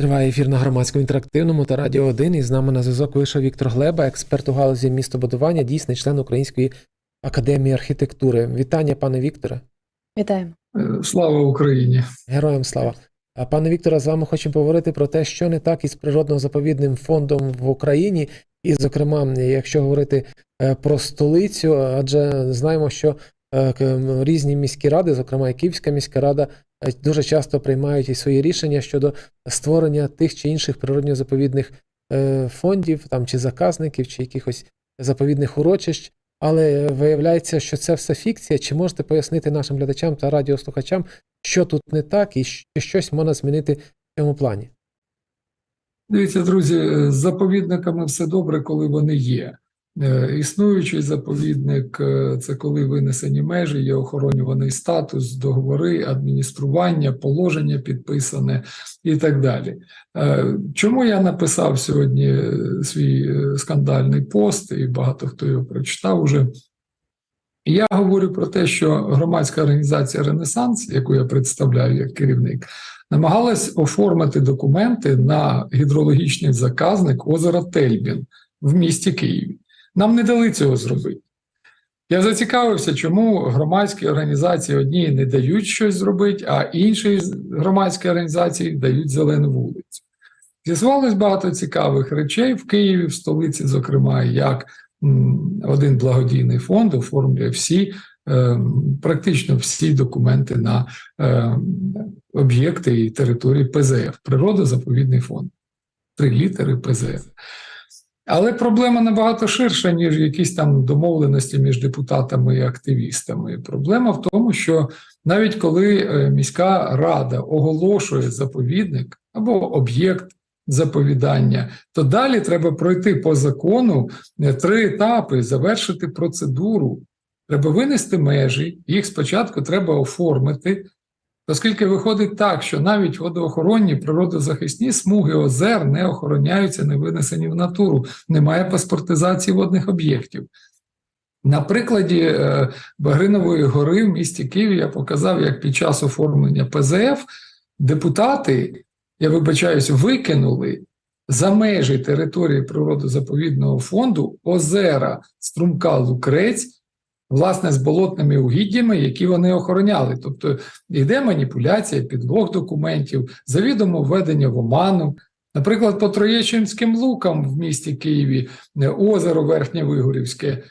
Триває ефір на громадському інтерактивному та радіо 1. І з нами на зв'язок вийшов Віктор Глеба, експерт у галузі містобудування, дійсний член Української академії архітектури. Вітання, пане Вікторе. Вітаємо. Е, Слава Україні! Героям слава. А пане Вікторе, з вами хочемо поговорити про те, що не так із природно-заповідним фондом в Україні, і, зокрема, якщо говорити е, про столицю, адже знаємо, що е, різні міські ради, зокрема і Київська міська рада, дуже часто приймають і свої рішення щодо створення тих чи інших природньо-заповідних е, фондів, там чи заказників, чи якихось заповідних урочищ. Але виявляється, що це все фікція. Чи можете пояснити нашим глядачам та радіослухачам, що тут не так, і щось можна змінити в цьому плані? Дивіться, друзі, е, з заповідниками все добре, коли вони є. Е, Існуючий заповідник е, це коли винесені межі, є охоронюваний статус, договори, адміністрування, положення підписане і так далі. Е, Чому я написав сьогодні свій скандальний пост, і багато хто його прочитав уже. Я говорю про те, що громадська організація Ренесанс, яку я представляю як керівник, намагалась оформити документи на гідрологічний заказник озера Тельбін в місті Києві. Нам не дали цього зробити. Я зацікавився, чому громадські організації одні не дають щось зробити, а інші громадські організації дають зелену вулицю. З'ясувалось багато цікавих речей в Києві, в столиці, зокрема, як один благодійний фонд оформлює всі, е, практично всі документи на е, об'єкти і території ПЗФ, природозаповідний фонд. Три літери ПЗФ. Але проблема набагато ширша, ніж якісь там домовленості між депутатами і активістами. Проблема в тому, що навіть коли е, міська рада оголошує заповідник або об'єкт заповідання, то далі треба пройти по закону е, три етапи, завершити процедуру. Треба винести межі, їх спочатку треба оформити, оскільки виходить так, що навіть водоохоронні природозахисні смуги озер не охороняються, не винесені в натуру, немає паспортизації водних об'єктів. На прикладі е, Багринової гори в місті Києві я показав, як під час оформлення ПЗФ депутати, я вибачаюсь, викинули за межі території природозаповідного фонду озера струмка Лукрець, власне, з болотними угіддями, які вони охороняли. Тобто йде маніпуляція, підлог документів, завідомо введення в оману. Наприклад, по Троєщинським лукам в місті Києві, е, озеро Верхнє Вигорівське,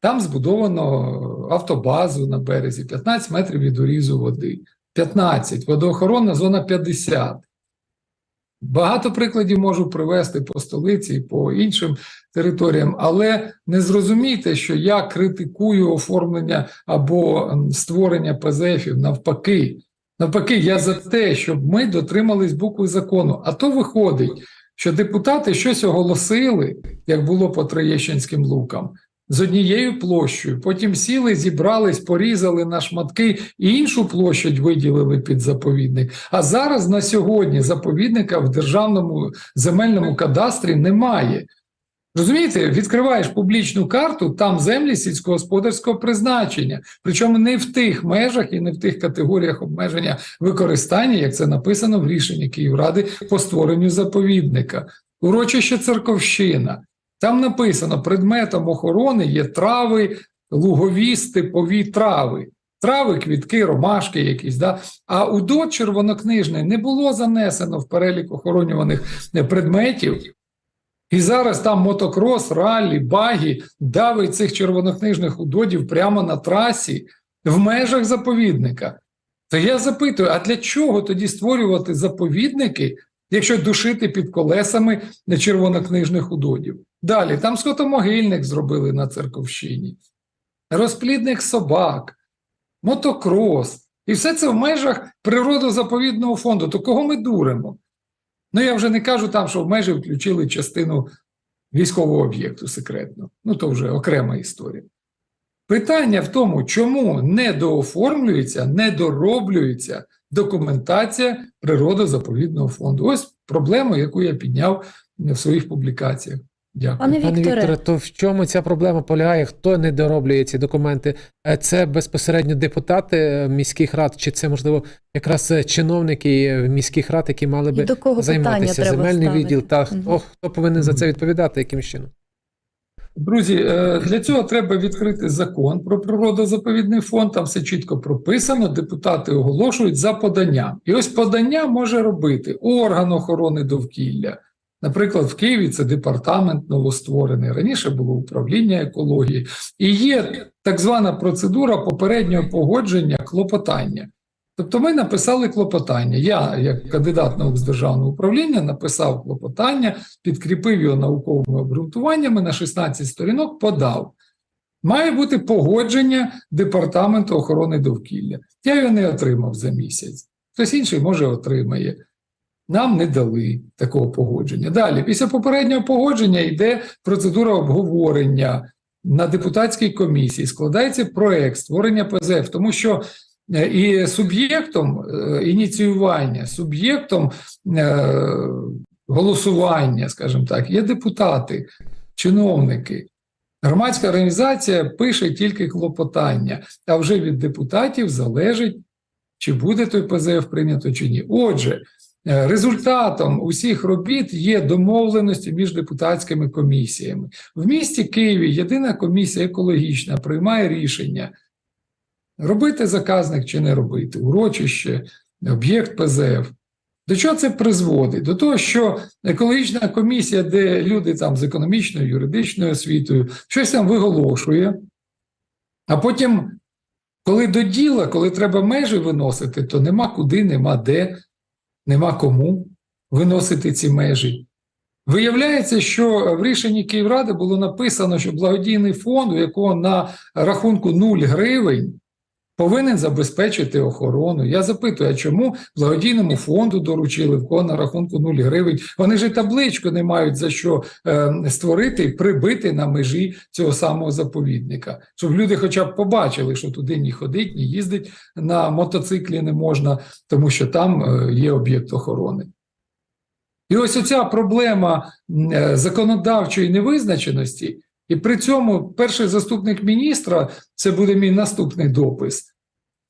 там збудовано автобазу на березі, 15 метрів від урізу води. 15, водоохоронна зона 50. Багато прикладів можу привести по столиці і по іншим територіям, але не зрозумійте, що я критикую оформлення або створення ПЗФів навпаки. Навпаки, я за те, щоб ми дотримались букви закону. А то виходить, що депутати щось оголосили, як було по Троєщинським лукам, з однією площею. Потім сіли, зібрались, порізали на шматки і іншу площадь виділили під заповідник. А зараз на сьогодні заповідника в державному земельному кадастрі немає. Розумієте, відкриваєш публічну карту, там землі сільськогосподарського призначення, причому не в тих межах і не в тих категоріях обмеження використання, як це написано в рішенні Київради по створенню заповідника. Урочище Церковщина. Там написано: предметом охорони є трави, лугові, степові трави. Трави, квітки, ромашки якісь. Да? А у ДОТ червонокнижний не було занесено в перелік охоронюваних е, предметів. І зараз там мотокрос, раллі, багі давить цих червонокнижних удодів прямо на трасі в межах заповідника. То я запитую: а для чого тоді створювати заповідники, якщо душити під колесами червонокнижних удодів? Далі, там скотомогильник зробили на Церковщині, розплідних собак, мотокрос. І все це в межах природозаповідного фонду. То кого ми дуримо? Ну, я вже не кажу там, що в межі включили частину військового об'єкту секретно. Ну, то вже окрема історія. Питання в тому, чому не дооформлюється, не дороблюється документація природозаповідного фонду. Ось проблема, яку я підняв в своїх публікаціях. Дякую. Пане Пане Вікторе, Вікторе, то в чому ця проблема полягає? Хто не дороблює ці документи? Е, Це безпосередньо депутати е, міських рад, чи це можливо якраз е, чиновники міських рад, які мали і би до кого питання займатися треба земельний ставити? відділ? Та хто, хто повинен за це відповідати? Яким чином? Друзі, е, для цього треба відкрити закон про природозаповідний фонд. Там все чітко прописано. Депутати оголошують за поданням. І ось подання може робити орган охорони довкілля. Наприклад, в Києві це департамент новостворений. Раніше було управління екології, і є так звана процедура попереднього погодження клопотання. Тобто, ми написали клопотання. Я, як кандидат наук з державного управління, написав клопотання, підкріпив його науковими обґрунтуваннями на 16 сторінок, подав. Має бути погодження Департаменту охорони довкілля. Я його не отримав за місяць. Хтось інший може отримає. Нам не дали такого погодження. Далі, після попереднього погодження йде процедура обговорення на депутатській комісії. Складається проект створення ПЗФ, тому що і суб'єктом е, ініціювання, суб'єктом е, голосування, скажімо так, є депутати, чиновники. Громадська організація пише тільки клопотання, а вже від депутатів залежить, чи буде той ПЗФ прийнято чи ні. Отже, е, результатом усіх робіт є домовленості між депутатськими комісіями. В місті Києві єдина комісія екологічна приймає рішення, робити заказник чи не робити, урочище, об'єкт ПЗФ. До чого це призводить? До того, що екологічна комісія, де люди там з економічною, юридичною освітою, щось там виголошує, а потім, коли до діла, коли треба межі виносити, то нема куди, нема де, нема кому виносити ці межі. Виявляється, що в рішенні Київради було написано, що благодійний фонд, у якого на рахунку 0 гривень, повинен забезпечити охорону. Я запитую, а чому благодійному фонду доручили, в кого на рахунку 0 гривень? Вони ж табличку не мають за що е, створити і прибити на межі цього самого заповідника, щоб люди хоча б побачили, що туди ні ходить, ні їздить на мотоциклі не можна, тому що там е, є об'єкт охорони. І ось оця проблема е, законодавчої невизначеності, і при цьому перший заступник міністра це буде мій наступний допис,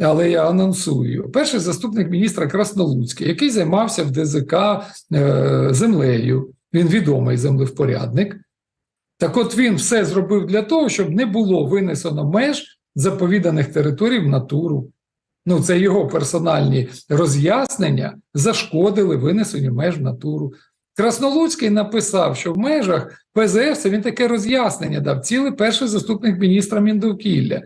але я анонсую. Перший заступник міністра Краснолуцький, який займався в ДЗК е, землею. Він відомий землевпорядник. Так от він все зробив для того, щоб не було винесено меж заповіданих територій в натуру. Ну, це його персональні роз'яснення зашкодили винесенню меж в натуру. Краснолуцький написав, що в межах ПЗФ це він таке роз'яснення дав, цілий перший заступник міністра Міндовкілля.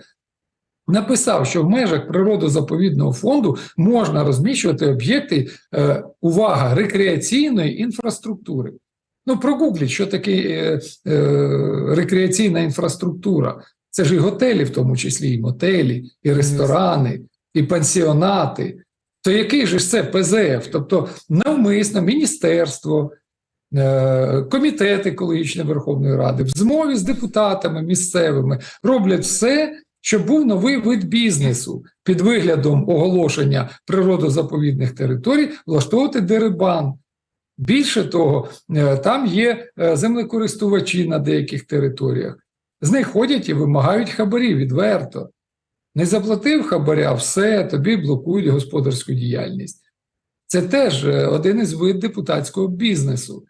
Написав, що в межах природозаповідного фонду можна розміщувати об'єкти, е, увага, рекреаційної інфраструктури. Ну, прогугліть, що таке е, е, рекреаційна інфраструктура. Це ж і готелі, в тому числі, і мотелі, і ресторани, і пансіонати. То який же ж це ПЗФ? Тобто навмисно міністерство, комітет екологічної Верховної Ради в змові з депутатами місцевими роблять все, щоб був новий вид бізнесу під виглядом оголошення природозаповідних територій, влаштовувати дерибан. Більше того, е, там є е, землекористувачі на деяких територіях. З них ходять і вимагають хабарі відверто. Не заплатив хабаря, все, тобі блокують господарську діяльність. Це теж е, один із вид депутатського бізнесу.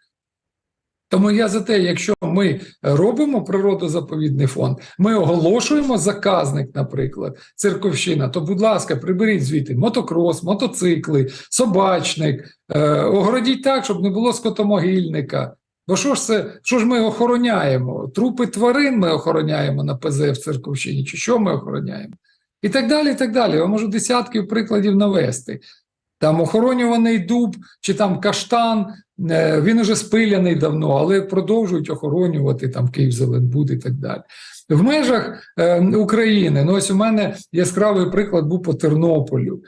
Тому я за те, якщо ми робимо природозаповідний фонд, ми оголошуємо заказник, наприклад, церковщина, то, будь ласка, приберіть звідти мотокрос, мотоцикли, собачник, е, огородіть так, щоб не було скотомогильника. Бо що ж це, що ж ми охороняємо? Трупи тварин ми охороняємо на ПЗ в Церковщині, чи що ми охороняємо? І так далі, і так далі. Я можу десятків прикладів навести. Там охоронюваний дуб чи там каштан, е, він уже спиляний давно, але продовжують охоронювати там Київзеленбуд і так далі. В межах е, України, ну ось у мене яскравий приклад був по Тернополю,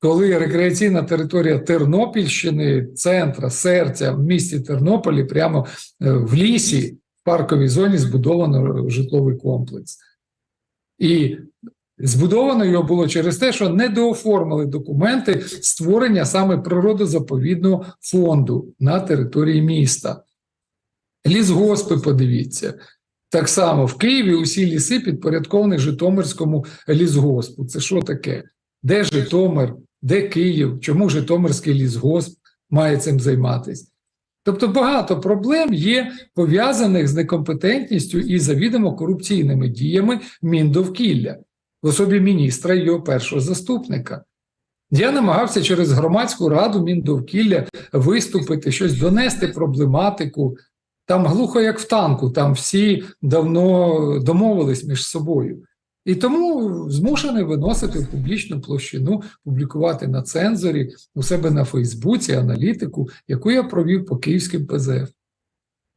коли рекреаційна територія Тернопільщини, центра, серця в місті Тернополі, прямо е, в лісі, в парковій зоні збудовано житловий комплекс. І Збудовано його було через те, що не дооформили документи створення саме природозаповідного фонду на території міста. Лісгоспи, подивіться. Так само в Києві усі ліси підпорядковані Житомирському лісгоспу. Це що таке? Де Житомир, де Київ? Чому Житомирський лісгосп має цим займатися? Тобто багато проблем є пов'язаних з некомпетентністю і завідомо корупційними діями Міндовкілля в особі міністра і його першого заступника. Я намагався через громадську раду Міндовкілля виступити, щось донести проблематику. Там глухо як в танку, там всі давно домовились між собою. І тому змушений виносити в публічну площину, публікувати на цензорі у себе на Фейсбуці аналітику, яку я провів по київським ПЗФ.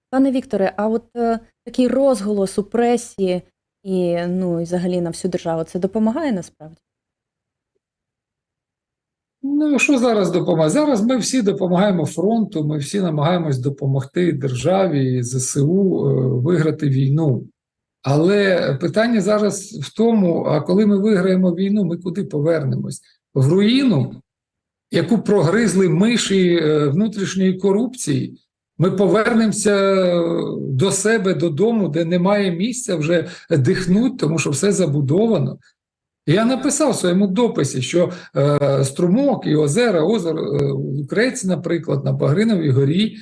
Пане Вікторе, а от е, такий розголос у пресі і ну і взагалі на всю державу це допомагає насправді? Ну, що зараз допомагає? Зараз ми всі допомагаємо фронту, ми всі намагаємось допомогти державі, ЗСУ е, виграти війну. Але питання зараз в тому: а коли ми виграємо війну, ми куди повернемось? В руїну, яку прогризли миші е, внутрішньої корупції, ми повернемося до себе додому, де немає місця вже дихнуть, тому що все забудовано. Я написав в своєму дописі, що е, струмок і озера, озеро е, Лукреці, наприклад, на Багриновій горі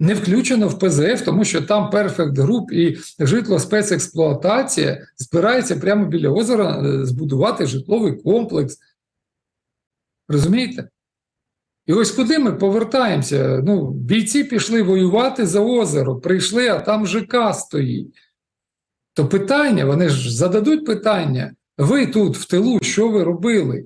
не включено в ПЗФ, тому що там Perfect Group і житло спецексплуатація збирається прямо біля озера е, збудувати житловий комплекс. Розумієте? І ось куди ми повертаємося? Ну, бійці пішли воювати за озеро, прийшли, а там ЖК стоїть. То питання, вони ж зададуть питання. Ви тут в тилу, що ви робили?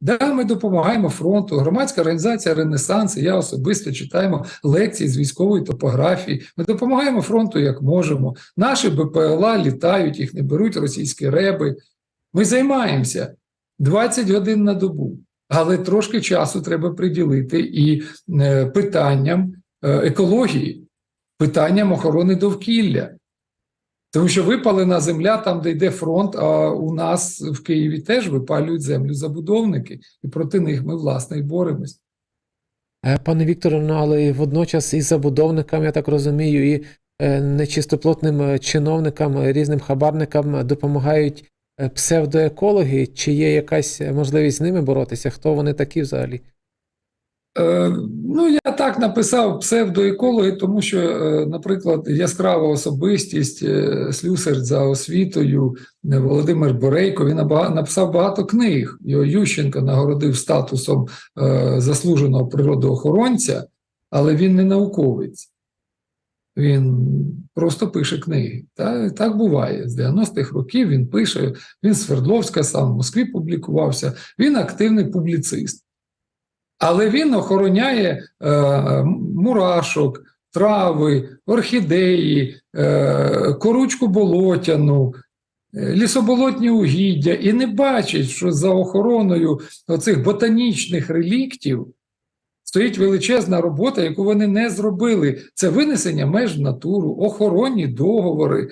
Да, ми допомагаємо фронту, громадська організація Ренесанс, і я особисто читаємо лекції з військової топографії. Ми допомагаємо фронту як можемо. Наші БПЛА літають, їх не беруть російські реби. Ми займаємося 20 годин на добу, але трошки часу треба приділити і е, питанням е, екології, питанням охорони довкілля. Тому що випалена земля там, де йде фронт, а у нас в Києві теж випалюють землю забудовники, і проти них ми, власне, і боремось. Е, Пане Вікторе, ну але водночас і забудовникам, я так розумію, і нечистоплотним чиновникам, різним хабарникам допомагають псевдоекологи. Чи є якась можливість з ними боротися? Хто вони такі взагалі? Е, ну, я так написав псевдоекологи, тому що, е, наприклад, яскрава особистість, е, слюсар за освітою е, Володимир Борейко, він написав багато книг. Його Ющенко нагородив статусом е, заслуженого природоохоронця, але він не науковець. Він просто пише книги. Та, так буває. З 90-х років він пише, він з Свердловська сам в Москві публікувався, він активний публіцист. Але він охороняє е, мурашок, трави, орхідеї, е, коручку болотяну, е, лісоболотні угіддя і не бачить, що за охороною оцих ботанічних реліктів стоїть величезна робота, яку вони не зробили. Це винесення меж натуру, охоронні договори,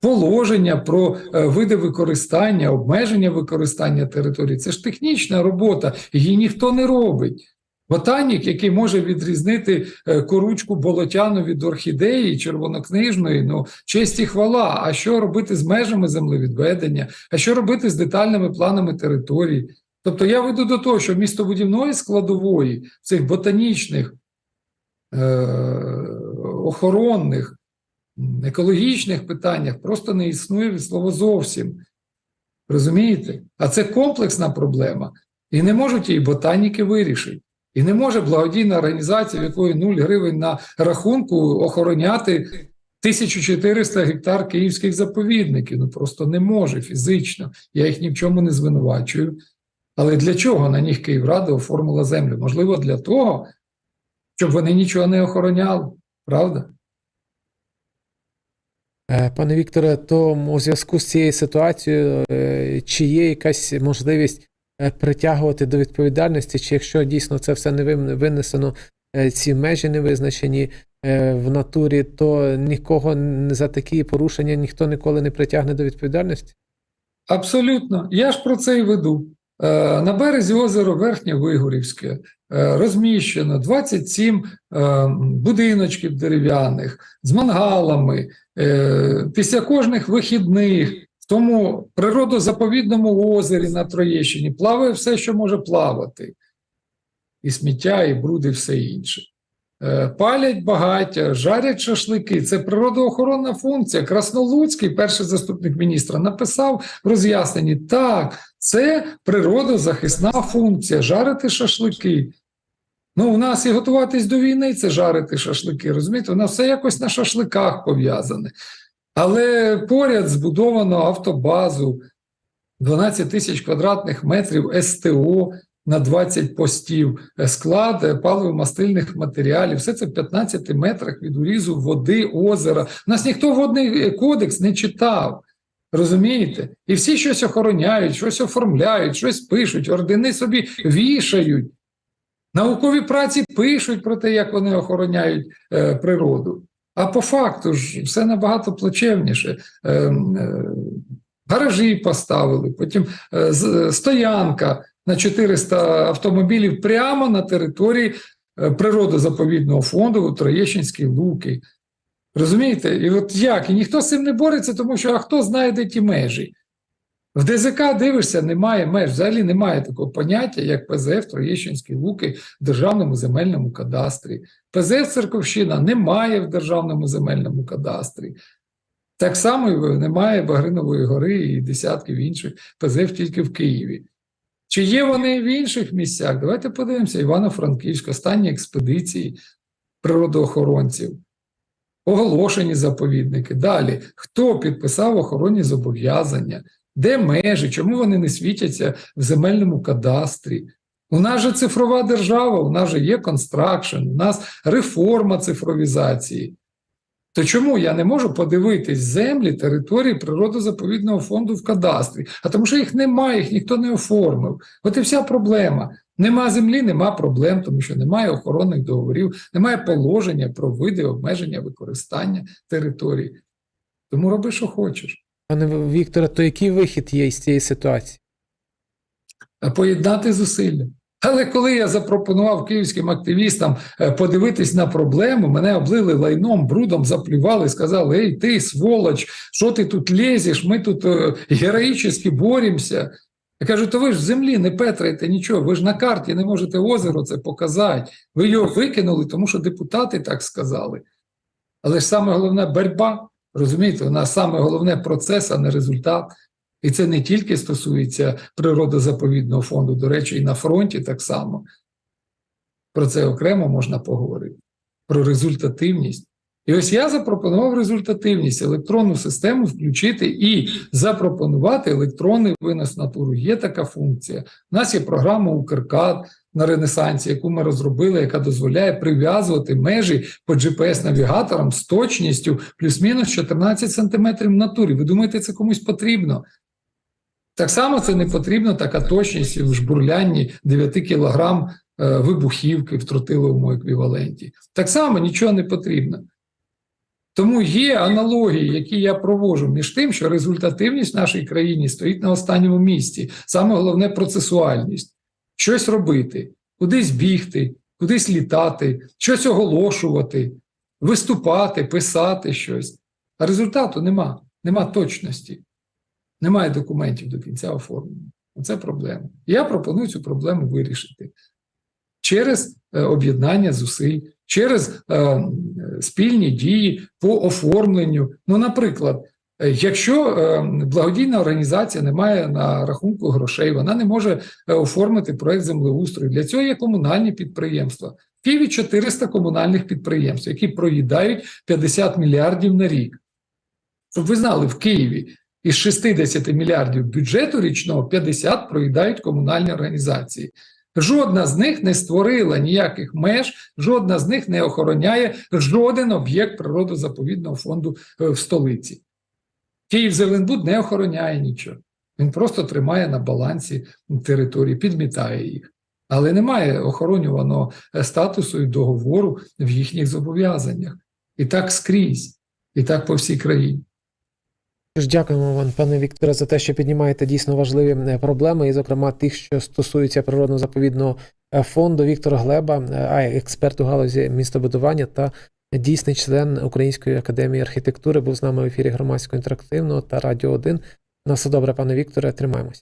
положення про е, види використання, обмеження використання території. Це ж технічна робота, її ніхто не робить. Ботанік, який може відрізнити е, коручку болотяну від орхідеї червонокнижної, ну честь і хвала. А що робити з межами землевідведення? А що робити з детальними планами території? Тобто я веду до того, що містобудівної складової цих ботанічних, е- охоронних, екологічних питаннях просто не існує від слова зовсім. Розумієте? А це комплексна проблема. І не можуть її ботаніки вирішити. І не може благодійна організація, в якої 0 гривень на рахунку, охороняти 1400 гектар київських заповідників. Ну просто не може фізично. Я їх ні в чому не звинувачую. Але для чого на них Київрада оформила землю? Можливо, для того, щоб вони нічого не охороняли, правда? Е, Пане Вікторе, то у зв'язку з цією ситуацією, е, чи є якась можливість е, притягувати до відповідальності, чи якщо дійсно це все не винесено, ці межі не визначені в натурі, то нікого за такі порушення ніхто ніколи не притягне до відповідальності? Абсолютно. Я ж про це і веду. Е, На березі озера Верхнє Вигорівське е, розміщено 27 е, будиночків дерев'яних з мангалами. Після кожних вихідних в тому природозаповідному озері на Троєщині плаває все, що може плавати. І сміття, і бруд, і все інше. Е, Палять багаття, жарять шашлики. Це природоохоронна функція. Краснолуцький, перший заступник міністра, написав в роз'ясненні: так, це природозахисна функція жарити шашлики. Ну, у нас і готуватись до війни це жарити шашлики. Розумієте, у нас все якось на шашликах пов'язане. Але поряд збудовано автобазу 12 тисяч квадратних метрів СТО на 20 постів, е, склад е, паливо-мастильних матеріалів. Все це в 15 метрах від урізу води, озера. Нас ніхто водний е, кодекс не читав. Розумієте? І всі щось охороняють, щось оформляють, щось пишуть, ордени собі вішають. Наукові праці пишуть про те, як вони охороняють е, природу. А по факту ж все набагато плачевніше. Е, е, гаражі поставили, потім е, стоянка на 400 автомобілів прямо на території е, природозаповідного фонду у Троєщинській Луки. Розумієте? І от як? І ніхто з цим не бореться, тому що а хто знає, де ті межі? В ДЗК дивишся, немає меж, взагалі немає такого поняття, як ПЗФ Троєщинські Луки в Державному земельному кадастрі. ПЗФ Церковщина немає в Державному земельному кадастрі. Так само немає Багринової гори і десятків інших ПЗФ тільки в Києві. Чи є вони в інших місцях? Давайте подивимося. Івано-Франківськ, останні експедиції природоохоронців, оголошені заповідники. Далі, хто підписав охоронні зобов'язання, де межі, чому вони не світяться в земельному кадастрі? У нас же цифрова держава, у нас же є констракшн, у нас реформа цифровізації. То чому я не можу подивитись землі території природозаповідного фонду в кадастрі? А тому що їх немає, їх ніхто не оформив. От і вся проблема. Нема землі, нема проблем, тому що немає охоронних договорів, немає положення про види обмеження використання території. Тому роби, що хочеш. Пане Вікторе, то який вихід є із цієї ситуації? Поєднати зусилля. Але коли я запропонував київським активістам е, подивитись на проблему, мене облили лайном, брудом, заплювали, сказали: Ей, ти, сволоч, що ти тут лезеш? Ми тут е, героїчно боремося. Я кажу, то ви ж в землі не петрайте нічого, ви ж на карті не можете озеро це показати. Ви його викинули, тому що депутати так сказали. Але ж саме головне боротьба. Розумієте, у нас саме головне процес, а не результат. І це не тільки стосується природозаповідного фонду, до речі, і на фронті так само. Про це окремо можна поговорити, про результативність. І ось я запропонував результативність, електронну систему включити і запропонувати електронний винос натуру. Є така функція. У нас є програма Укркад на Ренесансі, яку ми розробили, яка дозволяє прив'язувати межі по GPS-навігаторам з точністю плюс-мінус 14 см натурі. Ви думаєте, це комусь потрібно? Так само це не потрібно така точність в жбурлянні 9 кг е, вибухівки в тротиловому еквіваленті. Так само нічого не потрібно. Тому є аналогії, які я провожу між тим, що результативність в нашій країні стоїть на останньому місці. Саме головне процесуальність. Щось робити, кудись бігти, кудись літати, щось оголошувати, виступати, писати щось. А результату нема, нема точності. Немає документів до кінця оформлення. Це проблема. Я пропоную цю проблему вирішити через е, об'єднання зусиль, через е, спільні дії по оформленню. Ну, наприклад, е, якщо благодійна організація не має на рахунку грошей, вона не може оформити проект землеустрою. Для цього є комунальні підприємства. В Києві 400 комунальних підприємств, які проїдають 50 мільярдів на рік. Щоб ви знали, в Києві із 60 мільярдів бюджету річного 50 проїдають комунальні організації. Жодна з них не створила ніяких меж, жодна з них не охороняє жоден об'єкт природозаповідного фонду е, в столиці. Київ-Зеленбуд не охороняє нічого. Він просто тримає на балансі території, підмітає їх. Але немає охоронюваного е, статусу і договору в їхніх зобов'язаннях. І так скрізь, і так по всій країні. Тож Дякуємо вам, пане Вікторе, за те, що піднімаєте дійсно важливі е, проблеми, і, зокрема, тих, що стосуються природно-заповідного е, фонду Віктора Глеба, е, а експерт у галузі містобудування та дійсний член Української академії архітектури, був з нами в ефірі громадського інтерактивного та Радіо 1. На все добре, пане Вікторе, тримаємось.